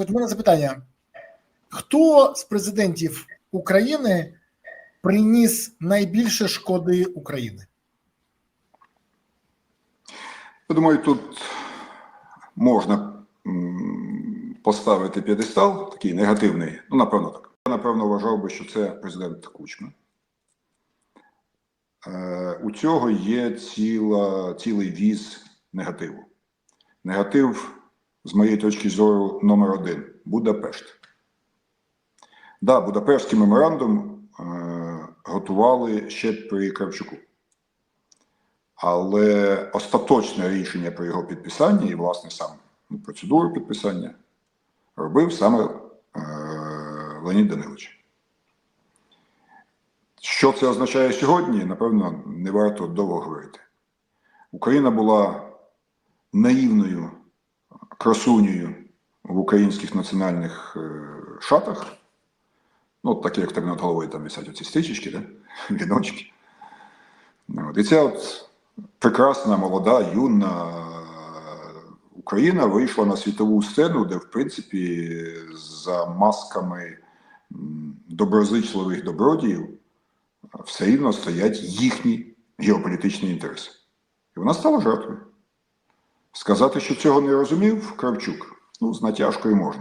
Кравчук, от у мене запитання: хто з президентів України приніс найбільше шкоди Україні? Я думаю, тут можна поставити п'єдестал, такий негативний. Ну, напевно, так. Я напевно вважав би, що це президент Кучма. Е, у цього є ціла, цілий віз негативу. Негатив, з моєї точки зору, номер один Будапешт. Да, Будапештський меморандум е, готували ще при Кравчуку. Але остаточне рішення про його підписання і, власне, сам процедуру підписання робив саме е, Леонід Данилович. Що це означає сьогодні, напевно, не варто довго говорити. Україна була наївною красунею в українських національних е, шатах. Ну, такі, як тебе над головою там висять оці стичечки, да? віночки. От. І ця от прекрасна, молода, юна Україна вийшла на світову сцену, де, в принципі, за масками доброзичливих добродіїв все рівно стоять їхні геополітичні інтереси. І вона стала жертвою. Сказати, що цього не розумів Кравчук, ну, з натяжкою можна.